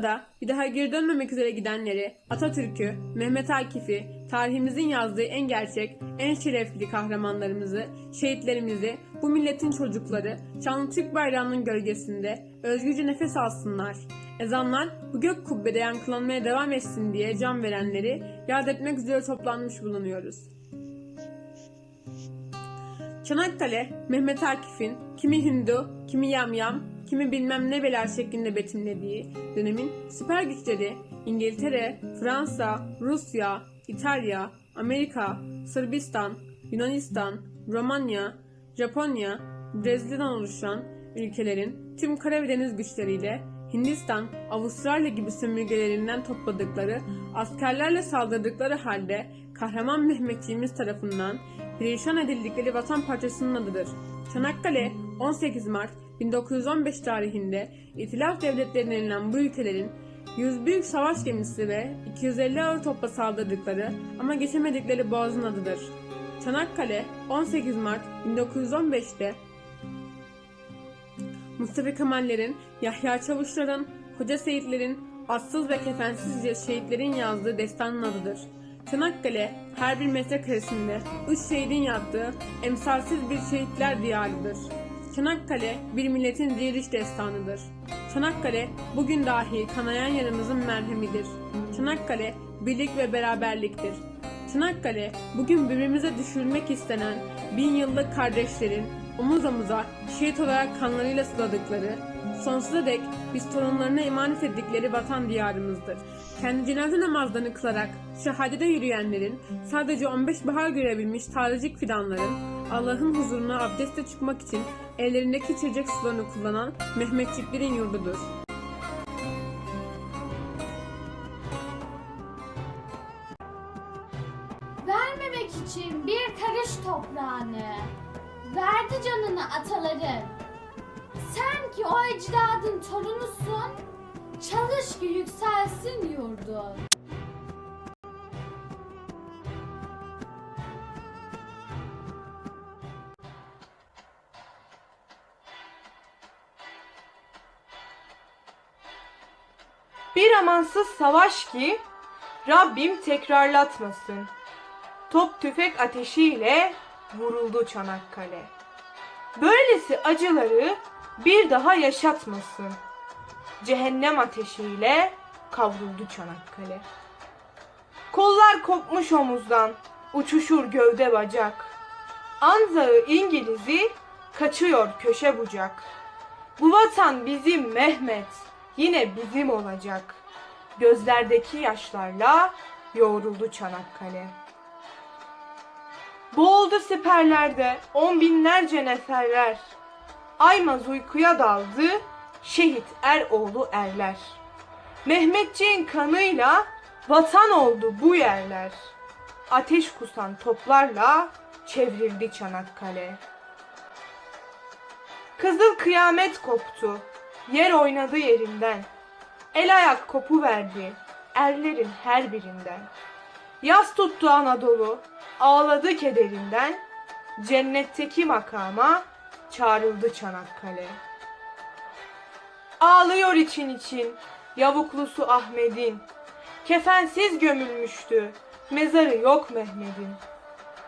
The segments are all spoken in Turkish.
burada bir daha geri dönmemek üzere gidenleri, Atatürk'ü, Mehmet Akif'i, tarihimizin yazdığı en gerçek, en şerefli kahramanlarımızı, şehitlerimizi, bu milletin çocukları, şanlı Türk bayrağının gölgesinde özgürce nefes alsınlar. Ezanlar bu gök kubbede yankılanmaya devam etsin diye can verenleri yad etmek üzere toplanmış bulunuyoruz. Çanakkale, Mehmet Akif'in kimi Hindu, kimi yamyam, kimi bilmem ne beler şeklinde betimlediği dönemin süper güçleri İngiltere, Fransa, Rusya, İtalya, Amerika, Sırbistan, Yunanistan, Romanya, Japonya, Brezilya'dan oluşan ülkelerin tüm kara ve deniz güçleriyle Hindistan, Avustralya gibi sömürgelerinden topladıkları askerlerle saldırdıkları halde kahraman Mehmetçiğimiz tarafından perişan edildikleri vatan parçasının adıdır. Çanakkale 18 Mart 1915 tarihinde İtilaf Devletleri denilen bu ülkelerin 100 büyük savaş gemisi ve 250 ağır topla saldırdıkları ama geçemedikleri boğazın adıdır. Çanakkale 18 Mart 1915'te Mustafa Kemal'lerin, Yahya Çavuşlar'ın, Hoca Seyitler'in, atsız ve kefensizce şehitlerin yazdığı destanın adıdır. Çanakkale her bir metrekaresinde üç şehidin yattığı emsalsiz bir şehitler diyarıdır. Çanakkale bir milletin diriliş destanıdır. Çanakkale bugün dahi kanayan yaramızın merhemidir. Çanakkale birlik ve beraberliktir. Çanakkale bugün birbirimize düşürmek istenen bin yıllık kardeşlerin omuz omuza şehit olarak kanlarıyla suladıkları, sonsuza dek biz torunlarına emanet ettikleri vatan diyarımızdır. Kendi cenaze namazlarını kılarak şehadete yürüyenlerin, sadece 15 bahar görebilmiş tazecik fidanların, Allah'ın huzuruna abdeste çıkmak için ellerindeki içecek sularını kullanan Mehmetçiklerin yurdudur. Vermemek için bir karış toprağını verdi canını ataların. Sen ki o ecdadın torunusun, çalış ki yükselsin yurdun. Bir amansız savaş ki Rabbim tekrarlatmasın. Top tüfek ateşiyle vuruldu Çanakkale. Böylesi acıları bir daha yaşatmasın. Cehennem ateşiyle kavruldu Çanakkale. Kollar kopmuş omuzdan, uçuşur gövde bacak. Anzağı İngiliz'i kaçıyor köşe bucak. Bu vatan bizim Mehmet, yine bizim olacak. Gözlerdeki yaşlarla yoğruldu Çanakkale. Boğuldu siperlerde on binlerce neferler. Aymaz uykuya daldı, şehit er oğlu erler. Mehmetçiğin kanıyla vatan oldu bu yerler. Ateş kusan toplarla çevrildi Çanakkale. Kızıl kıyamet koptu. Yer oynadı yerinden. El ayak kopu verdi. Erlerin her birinden. Yaz tuttu Anadolu. Ağladı kederinden. Cennetteki makama çağrıldı Çanakkale. Ağlıyor için için yavuklusu Ahmet'in. Kefensiz gömülmüştü. Mezarı yok Mehmet'in.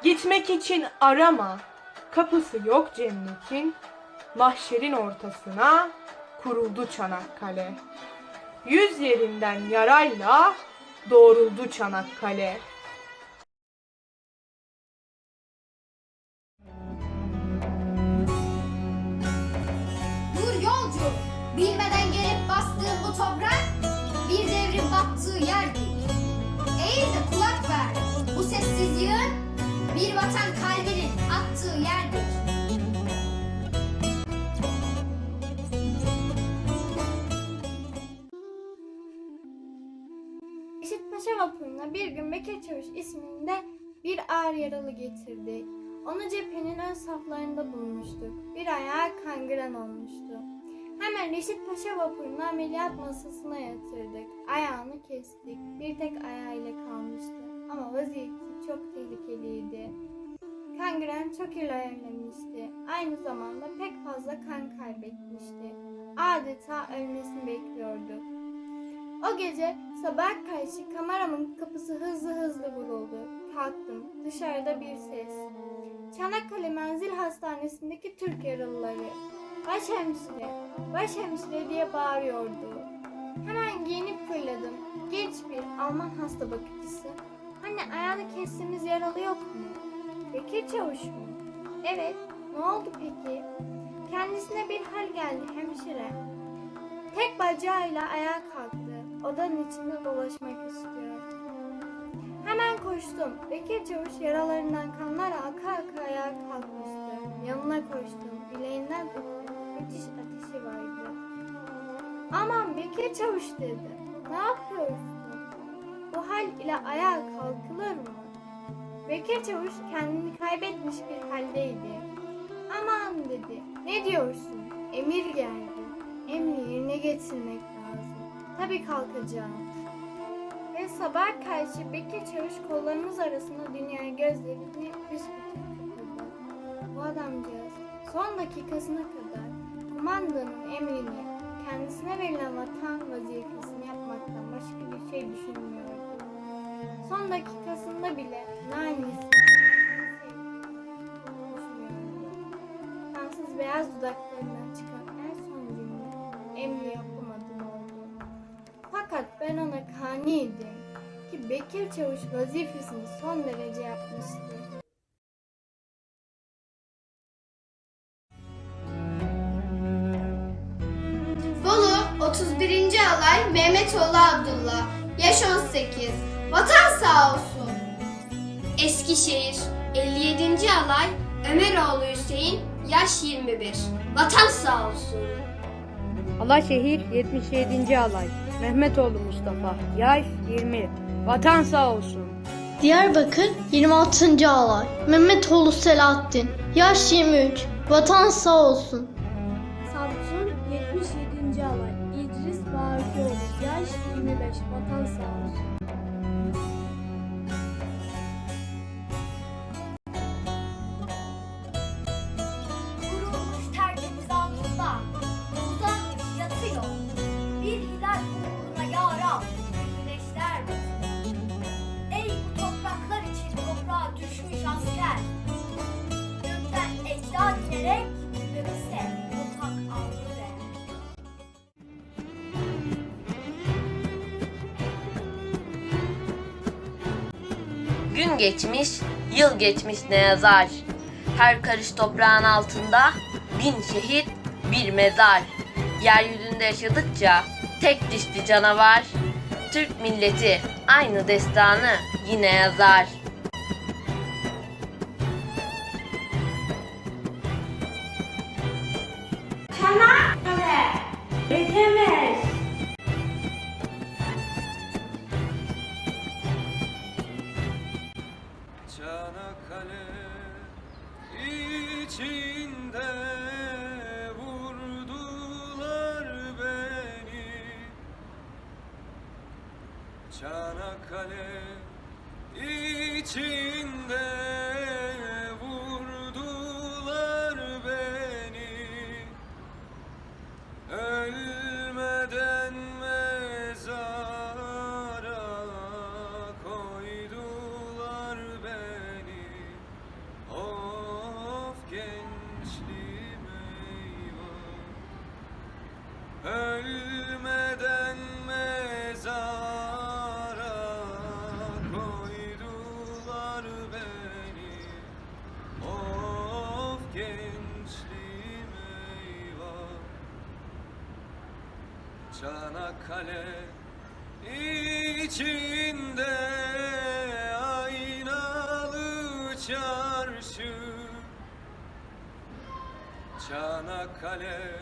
Gitmek için arama. Kapısı yok cennetin mahşerin ortasına kuruldu Çanakkale. Yüz yerinden yarayla doğruldu Çanakkale. Dur yolcu, bilmeden gelip bastığın bu toprak bir devrin battığı yerdir. Eğil de kulak ver, bu sessiz yığın bir vatan kalbinin attığı yerdir. Vapuruna bir gün Bekir Çavuş isminde bir ağır yaralı getirdik. Onu cephenin ön saflarında bulmuştuk. Bir ayağı kangren olmuştu. Hemen Reşit Paşa vapurunu ameliyat masasına yatırdık. Ayağını kestik. Bir tek ayağıyla kalmıştı. Ama vaziyeti çok tehlikeliydi. Kangren çok ilerlemişti. Aynı zamanda pek fazla kan kaybetmişti. Adeta ölmesini bekliyorduk. O gece sabah karşı kameramın kapısı hızlı hızlı vuruldu. Kalktım. Dışarıda bir ses. Çanakkale Menzil Hastanesi'ndeki Türk yaralıları. Başhemşire, başhemşire diye bağırıyordu. Hemen giyinip fırladım. Genç bir Alman hasta bakıcısı. Hani ayağını kestiğimiz yaralı yok mu? Bekir Çavuş mu? Evet. Ne oldu peki? Kendisine bir hal geldi hemşire. Tek bacağıyla ayağa kalktı. Odanın içinde dolaşmak istiyor. Hemen koştum. Bekir Çavuş yaralarından kanlar aka aka ayağa kalkmıştı. Yanına koştum. Bileğinden tuttum. Müthiş ateşi vardı. Aman Bekir Çavuş dedi. Ne yapıyorsun? Bu hal ile ayağa kalkılır mı? Bekir Çavuş kendini kaybetmiş bir haldeydi. Aman dedi. Ne diyorsun? Emir geldi. Emri yerine getirmek. Tabii kalkacağım. Ve sabah karşı Bekir Çavuş kollarımız arasında dünyaya gözlerini büsbütün kapadı. Bu adamcağız son dakikasına kadar kumandanın emrini kendisine verilen vatan vazifesini yapmaktan başka bir şey düşünmüyordu. Son dakikasında bile nanisini düşünüyordu. Kansız beyaz dudaklarından çıkan ben ona kaniydim ki Bekir Çavuş vazifesini son derece yapmıştı. Bolu 31. alay Mehmetoğlu Abdullah. Yaş 18. Vatan sağ olsun. Eskişehir 57. alay Ömeroğlu Hüseyin. Yaş 21. Vatan sağ olsun. Alaşehir 77. alay. Mehmetoğlu Mustafa. Yaş 20. Vatan sağ olsun. Diyarbakır 26. alay. Mehmetoğlu Selahattin. Yaş 23. Vatan sağ olsun. Samsun 77. alay İdris Bağırcıoğlu Yaş 25 Vatan sağ olsun Gün geçmiş, yıl geçmiş ne yazar. Her karış toprağın altında bin şehit, bir mezar. Yeryüzünde yaşadıkça tek dişli canavar. Türk milleti aynı destanı yine yazar. Çanakkale Çanakkale içinde aynalı çarşı. Çanakkale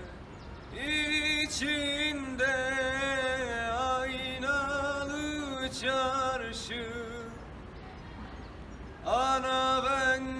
içinde aynalı çarşı. Ana ben